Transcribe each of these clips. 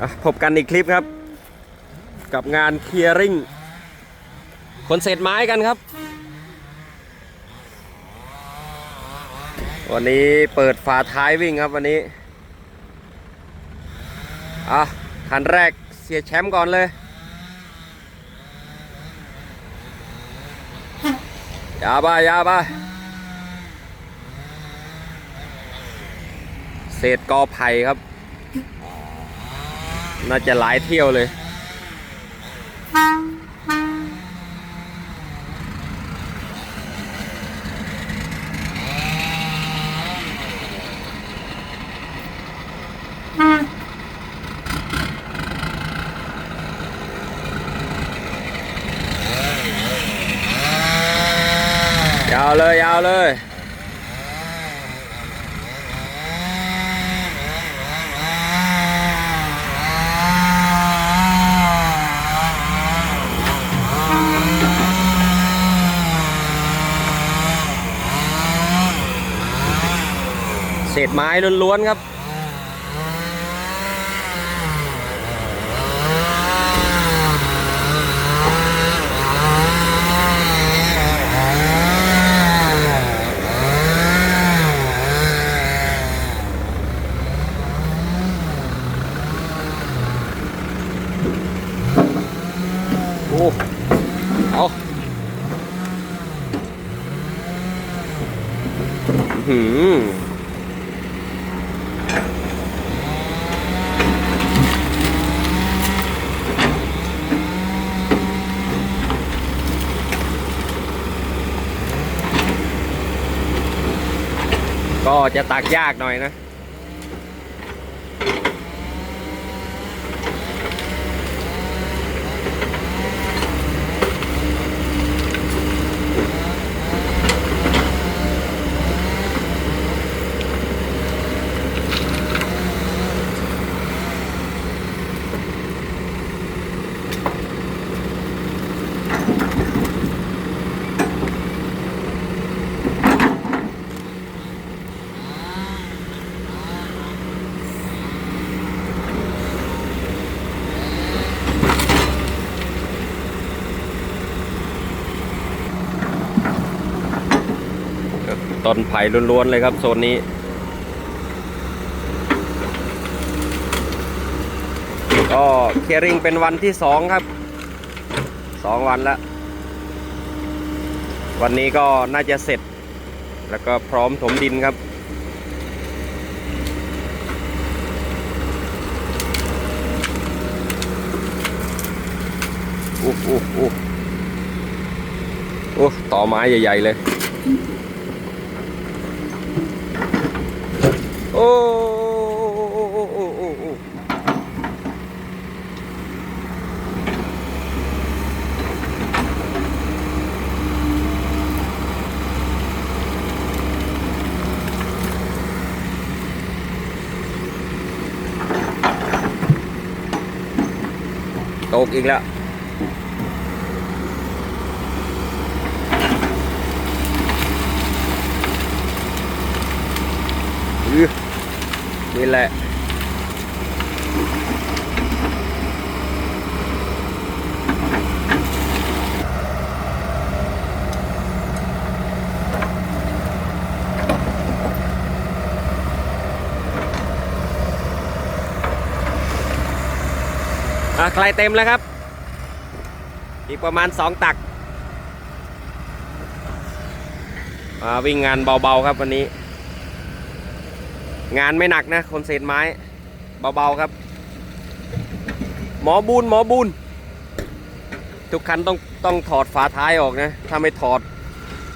อะพบกันอีกคลิปครับ กับงานเคลียร์ริงคนเศษไม้กันครับ วันนี้เปิดฝาท้ายวิ่งครับวันนี้ อะคันแรกเสียแชมป์ก่อนเลย ยาบ้ายาบ้าเศษกอไผ่ครับ น่าจะหลายเที่ยวเลย ยาวเลยยาวเลย ษไม้ล้วนๆครับโอ้เอาอื้อหือ จะตักยากหน่อยนะ ต้นไผ่ล้วนๆเลยครับโซนนี้ ก็เคียร์ริงเป็นวันที่สองครับสองวันแล้ว วันนี้ก็น่าจะเสร็จ แล้วก็พร้อมถมดินครับอู้อู้อู้อู้ต่อไม้ใหญ่ ๆ เลย โอ้โอ้โอ้โอ้โอ้โอ้ตกอีกแล้ว อื้อ นี่แหละ อะใครเต็มแล้วครับ อีกประมาณสองตัก วิ่งงานเบาๆครับวันนี้ งานไม่หนักนะ คนเศษไม้ เบาๆครับ หมอบูนหมอบูนทุกคันต้องต้องถอดฝาท้ายออกนะ ถ้าไม่ถอด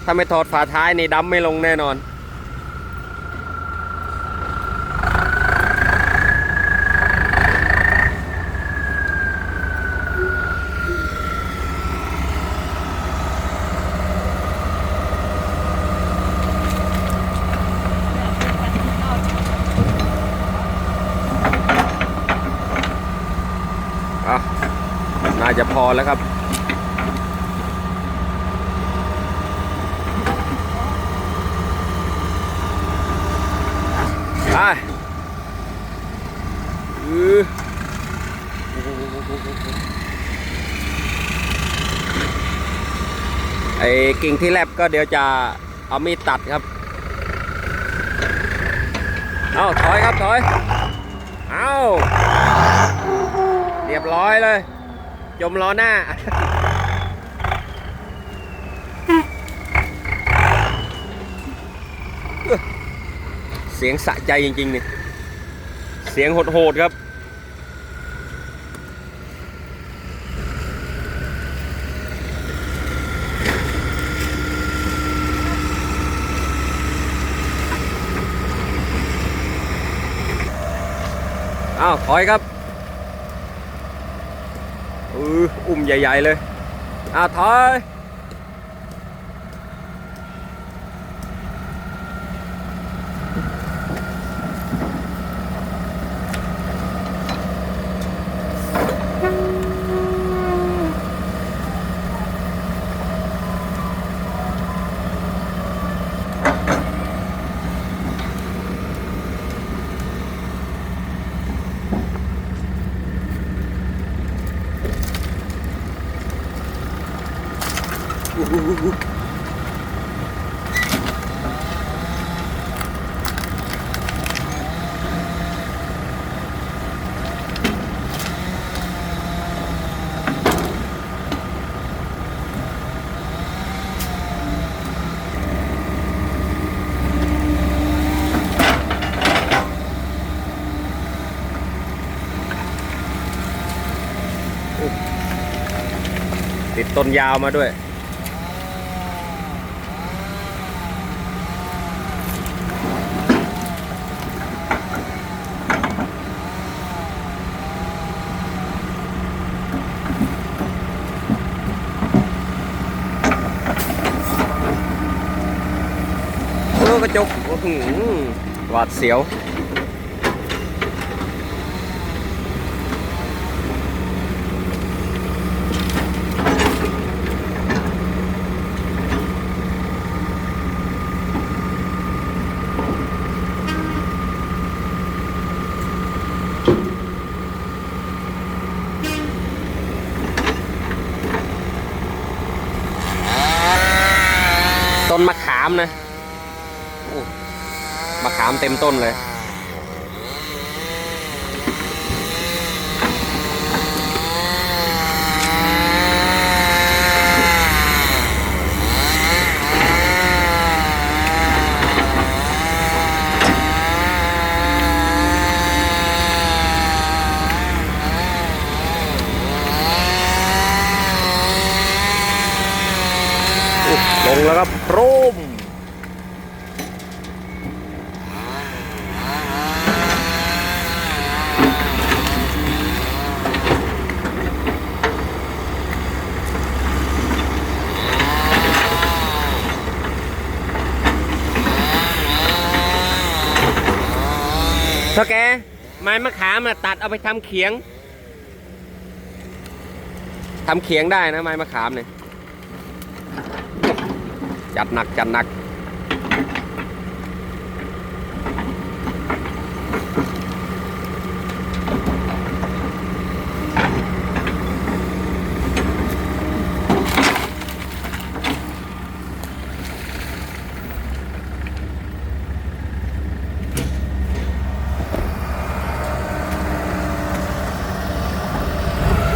ถ้าไม่ถอดฝาท้ายนี่ดำไม่ลงแน่นอน จะพอแล้วครับ ไปอือไอ้กิ่งที่แลบก็เดี๋ยวจะเอามีดตัดครับ เอาถอยครับถอย เอาเรียบร้อยเลย จมล้อหน้า เสียงสะใจจริงๆนี่เสียงโหดๆครับอ้าวถอยครับ อืออุ่มใหญ่ ๆ เลย อะถอย ติดต้นยาวมาด้วย เออกระ จกหวาดเสียว ต้นมะขามนะ ขามเต็มต้นเลย ลงแล้วครับโครม เท่าแกไม้มะขามมาตัดเอาไปทำเขียงทำเขียงได้นะไม้มะขามเนี่ยจัดหนักจัดหนัก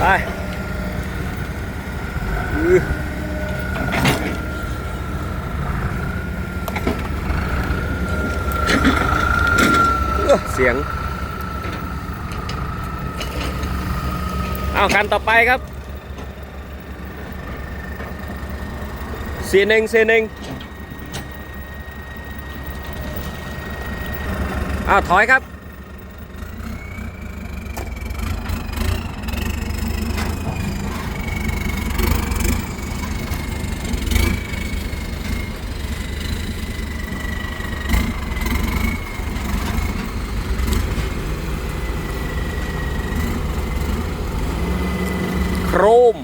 ไปอือ เอ้อเสียง เอาคันต่อไปครับเซนิงเซนิงอ้าถอยครับ โครม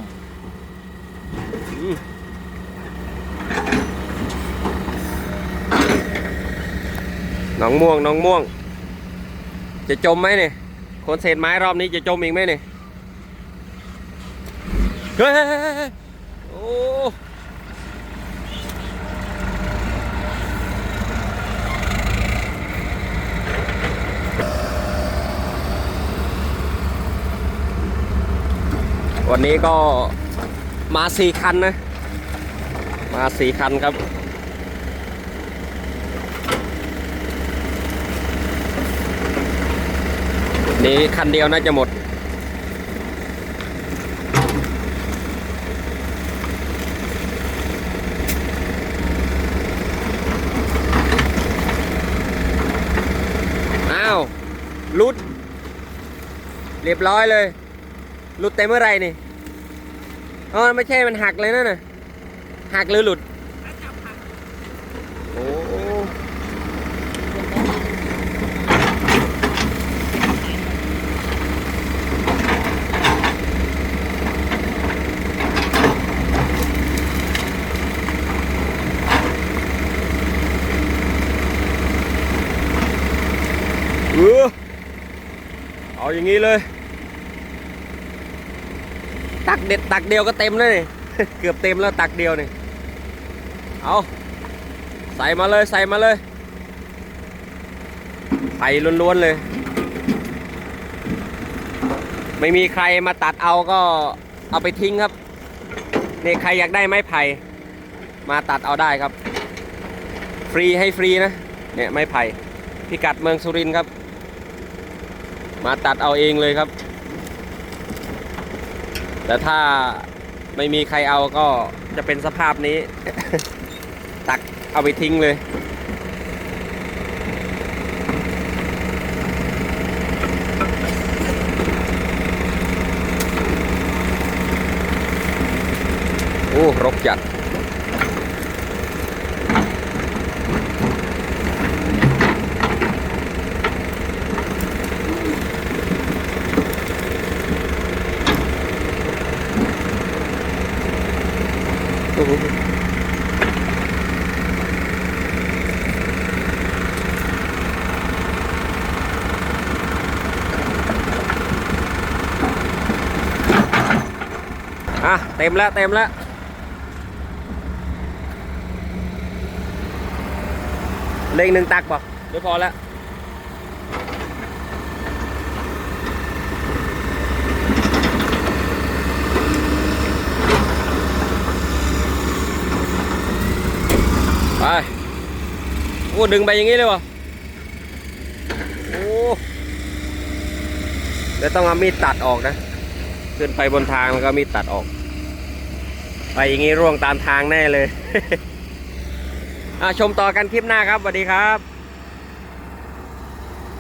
อืม น้องม่วงน้องม่วง จะจมไหมเนี่ยคนเศษไม้รอบนี้จะจมอีกไหมเนี่ยเฮ้ยเฮ้ยเฮ้ยเฮ้ยโอ้วันนี้ก็มาสี่คันนะ มาสี่คันครับ นี่คันเดียวน่าจะหมด อ้าวรุด เรียบร้อยเลยรุดเต็มเมื่อไรนี่อ๋อไม่ใช่มันหักเลยนั่นน่ะหักหรือหลุด โอ้ เออเอาอย่างนี้เลย ตักเด็ดตักเดียวก็เต็มเลยนี่เกือบเต็มแล้วตักเดียวนี่เอาใส่มาเลยใส่มาเลยไผ่ล้วนๆเลย ไม่มีใครมาตัดเอาก็เอาไปทิ้งครับนี่ใครอยากได้ไม้ไผ่มาตัดเอาได้ครับ ฟรีให้ฟรีนะเนี่ยไม้ไผ่พิกัดเมืองสุรินทร์ครับ มาตัดเอาเองเลยครับ แต่ถ้าไม่มีใครเอาก็จะเป็นสภาพนี้ ตักเอาไปทิ้งเลย โอ้ รกจัด อะเต็มแล้วเต็มแล้วเล็งหนึ่งตักป่ะเดี๋ยวพอแล้วไปโอ้ดึงไปอย่างนี้เลยวะโอ้เดี๋ยวต้องเอามีดตัดออกนะ ขึ้นไปบนทางแล้วก็มีดตัดออก ไปอย่างนี้ร่วงตามทางแน่เลย ชมต่อกันคลิปหน้าครับสวัสดีครับ